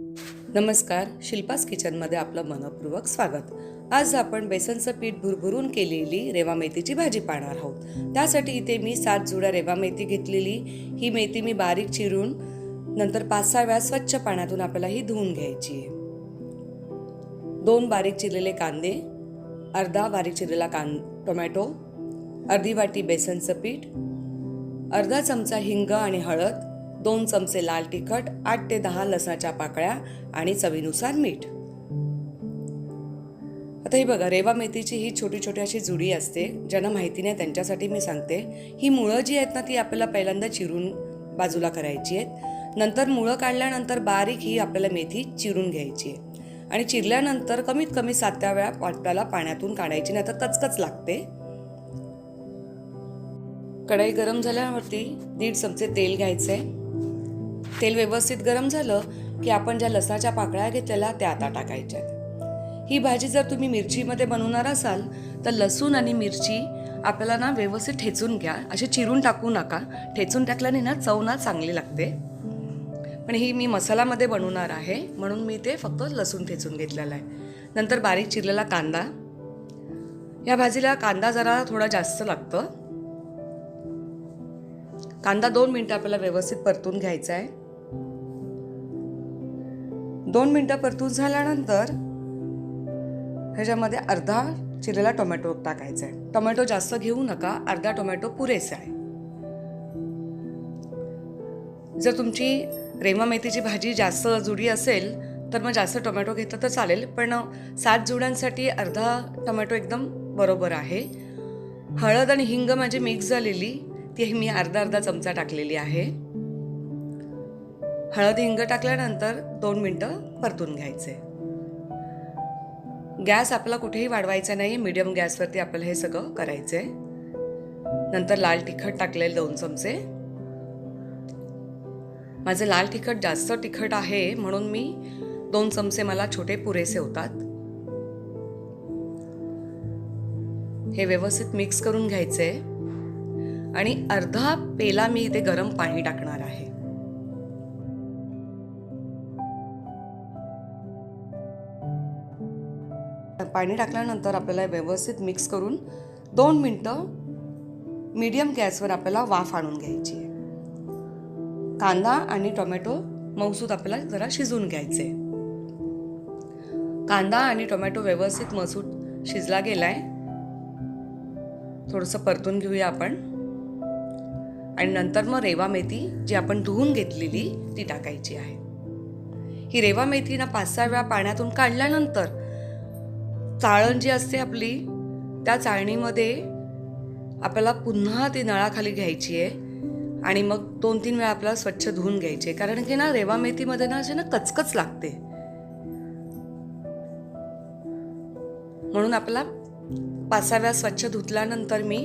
नमस्कार शिल्पास किचनमध्ये आपलं मनपूर्वक स्वागत. आज आपण बेसनचं पीठ भुरभुरून केलेली रेवा मेथीची भाजी पाहणार आहोत. त्यासाठी इथे मी सात जुड्या रेवा मेथी घेतलेली. ही मेथी मी बारीक चिरून नंतर पाच सहा वेळा स्वच्छ पाण्यातून आपल्याला ही धुवून घ्यायची आहे. दोन बारीक चिरलेले कांदे अर्धा बारीक चिरलेला कां टोमॅटो अर्धी वाटी बेसनचं पीठ अर्धा चमचा हिंग आणि हळद दोन चमचे लाल तिखट आठ ते दहा लसणाच्या पाकळ्या आणि चवीनुसार मीठ. आता ही बघा रेवा मेथीची ही छोटी छोटी अशी जुडी असते ज्यांना माहिती नाही त्यांच्यासाठी मी सांगते. ही मुळं जी आहेत ना ती आपल्याला पहिल्यांदा चिरून बाजूला करायची आहेत. नंतर मुळं काढल्यानंतर बारीक ही आपल्याला मेथी चिरून घ्यायची आहे. आणि चिरल्यानंतर कमीत कमी सातव्या वेळा आपल्याला पाण्यातून काढायची नाही तर कचकच लागते. कढई गरम झाल्यावरती दीड चमचे तेल घ्यायचे तेल व्यवस्थित गरम झालं की आपण ज्या लसणाच्या पाकळ्या घेतलेल्या त्या आता टाकायच्या. ही भाजी जर तुम्ही मिरचीमध्ये बनवणार असाल तर लसूण आणि मिरची आपल्याला ना व्यवस्थित ठेचून घ्या. असे चिरून टाकू नका. ठेचून टाकल्याने ना चव ना चांगली लागते. पण ही मी मसाल्यामध्ये बनवणार आहे. म्हणून मी ते फक्त लसूण ठेचून घेतलेलं आहे. नंतर बारीक चिरलेला कांदा. या भाजीला कांदा जरा थोडा जास्त लागतं. कांदा दोन मिनटं आपल्याला व्यवस्थित परतून घ्यायचा आहे. दोन मिनटं परतूस झाल्यानंतर ह्याच्यामध्ये अर्धा चिरलेला टोमॅटो टाकायचा आहे. टोमॅटो जास्त घेऊ नका अर्धा टोमॅटो पुरेसा आहे. जर तुमची रेमा मेथीची भाजी जास्त जुडी असेल तर मग जास्त टोमॅटो घेतलं तर चालेल पण सात जुड्यांसाठी अर्धा टोमॅटो एकदम बरोबर आहे. हळद आणि हिंग माझी मिक्स झालेली ती मी अर्धा अर्धा चमचा टाकलेली आहे. हळद हिंग टाकल्यानंतर दोन मिनटं परतून घ्यायचे. गॅस आपला कुठेही वाढवायचा नाही मिडियम गॅसवरती आपल्याला हे सगळं करायचंय नंतर लाल तिखट टाकलेले दोन चमचे. माझं लाल तिखट जास्त तिखट आहे म्हणून मी दोन चमचे मला छोटे पुरेसे होतात. हे व्यवस्थित मिक्स करून घ्यायचे. आणि अर्धा पेला मी इथे गरम पाणी टाकणार आहे. पाणी टाकल्यानंतर आपल्याला व्यवस्थित मिक्स करून दोन मिनटं मीडियम गॅसवर आपल्याला वाफ आणून घ्यायची आहे. कांदा आणि टोमॅटो मसूद आपल्याला जरा शिजून घ्यायचे. कांदा आणि टोमॅटो व्यवस्थित मसूद शिजला गेलाय. थोडंसं परतून घेऊया आपण. आणि नंतर मग रेवा मेथी जी आपण धुवून घेतलेली ती टाकायची आहे. ही रेवा मेथी ना पाच सहा वेळा पाण्यातून काढल्यानंतर चाळण जी असते आपली त्या चाळणीमध्ये आपल्याला पुन्हा ती नळाखाली घ्यायची आहे आणि मग दोन तीन वेळा आपल्याला स्वच्छ धुवून घ्यायचे कारण की ना रेवा मेथीमध्ये ना असे ना कचकच लागते. म्हणून आपला पाच सहा वेळा स्वच्छ धुतल्यानंतर मी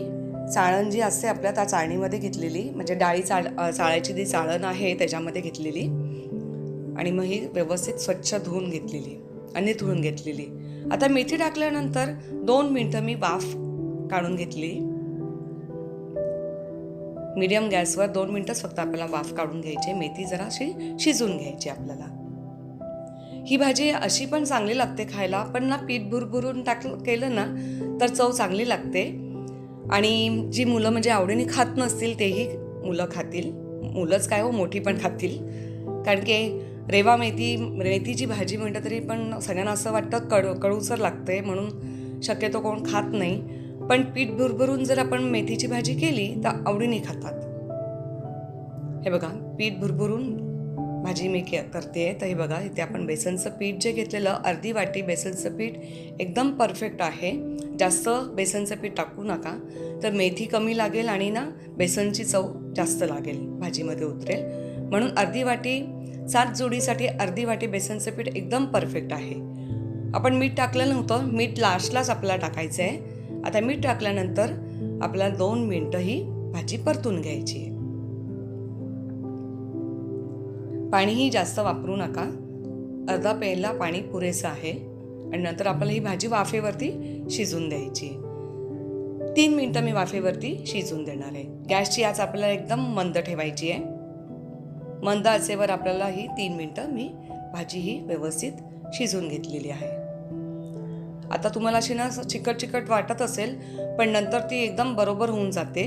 चाळण जी असते आपल्या त्या चाळणीमध्ये घेतलेली. म्हणजे डाळी चाळ चाळायची जी चाळण आहे त्याच्यामध्ये घेतलेली. आणि मग ही व्यवस्थित स्वच्छ धुवून घेतलेली. आणि धुवून घेतलेली. आता मेथी टाकल्यानंतर दोन मिनटं मी वाफ काढून घेतली. मीडियम गॅसवर दोन मिनटंच फक्त आपल्याला वाफ काढून घ्यायची मेथी जरा अशी शिजून घ्यायची आपल्याला. ही भाजी अशी पण चांगली लागते खायला. पण ना पीठ भुरभुरून टाक केलं ना तर चव चांगली लागते. आणि जी मुलं म्हणजे आवडीने खात नसतील तेही मुलं खातील. मुलंच काय हो मोठी पण खातील. कारण की रेवा मेथी मेथीची भाजी म्हटलं तरी पण सगळ्यांना असं वाटतं कडू कडूसर लागते म्हणून शक्यतो कोण खात नाही. पण पीठ भुरभरून जर आपण मेथीची भाजी केली तर आवडीने खातात. हे बघा पीठ भुरभुरून भाजी मी के करते तर हे बघा इथे आपण बेसनचं पीठ जे घेतलेलं अर्धी वाटी बेसनचं पीठ एकदम परफेक्ट आहे. जास्त बेसनचं पीठ टाकू नका. तर मेथी कमी लागेल आणि ना बेसनची चव जास्त लागेल भाजीमध्ये उतरेल. म्हणून अर्धी वाटी सात जोडीसाठी अर्धी वाटी बेसनचं पीठ एकदम परफेक्ट आहे. आपण मीठ टाकलं नव्हतं मीठ लास्टलाच आपल्याला टाकायचं आहे आता मीठ टाकल्यानंतर आपल्याला दोन मिनटं ही भाजी परतून घ्यायची आहे. पाणीही जास्त वापरू नका. अर्धा पेला पाणी पुरेसं आहे आणि नंतर आपल्याला ही भाजी वाफेवरती शिजून द्यायची तीन मिनटं मी वाफेवरती शिजून देणार आहे. गॅसची आज आपल्याला एकदम मंद ठेवायची आहे. मंद आचेवर आपल्याला ही तीन मिनटं मी भाजी ही व्यवस्थित शिजून घेतलेली आहे. आता तुम्हाला अशी ना चिकट चिकट वाटत असेल पण नंतर ती एकदम बरोबर होऊन जाते.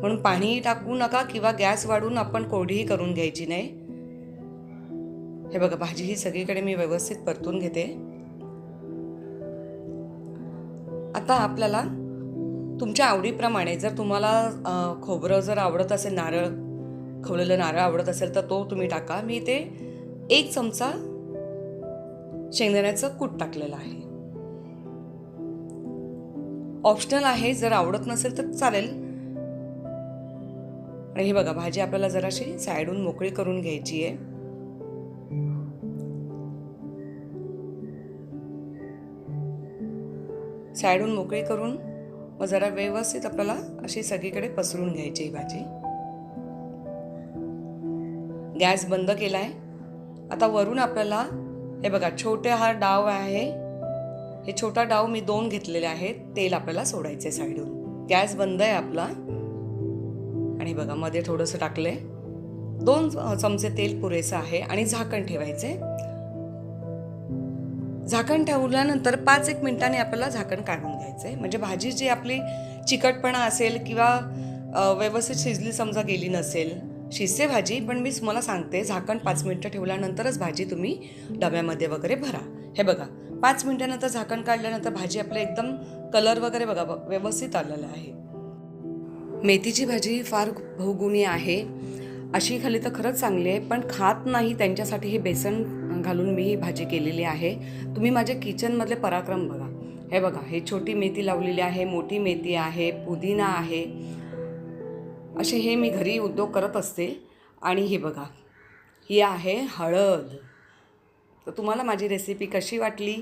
म्हणून पाणीही टाकू नका किंवा गॅस वाढून आपण कोरडीही करून घ्यायची नाही. हे बघा भाजी ही सगळीकडे मी व्यवस्थित परतून घेते. आता आपल्याला तुमच्या आवडीप्रमाणे जर तुम्हाला खोबरं जर आवडत असेल नारळ खवलेलं नारळ आवडत असेल तर तो तुम्ही टाका. मी ते एक चमचा शेंगदाण्याचं कूट टाकलेलं आहे. ऑप्शनल आहे जर आवडत नसेल तर चालेल. आणि हे बघा भाजी आपल्याला जराशी साईडून मोकळी करून घ्यायची आहे. साईडून मोकळी करून मग जरा व्यवस्थित आपल्याला अशी सगळीकडे पसरून घ्यायची ही भाजी. गॅस बंद केला आहे आता वरून आपल्याला हे बघा छोटे हा डाव आहे. हे छोटा डाव मी दोन घेतलेले आहेत. तेल आपल्याला सोडायचे साईडून गॅस बंद आहे आपला. आणि बघा मध्ये थोडंसं टाकलंय. दोन चमचे तेल पुरेसं आहे आणि झाकण ठेवायचे झाकण ठेवल्यानंतर पाच एक मिनिटांनी आपल्याला झाकण काढून घ्यायचंय. म्हणजे भाजी जी आपली चिकटपणा असेल किंवा व्यवस्थित शिजली समजा गेली नसेल शिसे भाजी पण मी तुम्हाला सांगते झाकण पाच मिनटं ठेवल्यानंतरच भाजी तुम्ही डब्यामध्ये वगैरे भरा. हे बघा पाच मिनटानंतर झाकण काढल्यानंतर भाजी आपल्या एकदम कलर वगैरे बघा व्यवस्थित आलेला आहे. मेथीची भाजी फार बहुगुणी आहे. अशी खाली तर खरंच चांगली आहे पण खात नाही त्यांच्यासाठी हे बेसन घालून मी ही भाजी केलेली आहे. तुम्ही माझ्या किचनमधले पराक्रम बघा. हे बघा हे छोटी मेथी लावलेली आहे मोठी मेथी आहे पुदिना आहे. असे हे मी घरी उद्योग करत असते. आणि हे बघा ही आहे हळद. तर तुम्हाला माझी रेसिपी कशी वाटली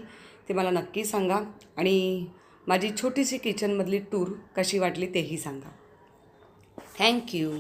ते मला नक्की सांगा. आणि माझी छोटीशी किचनमधली टूर कशी वाटली तेही सांगा. थँक्यू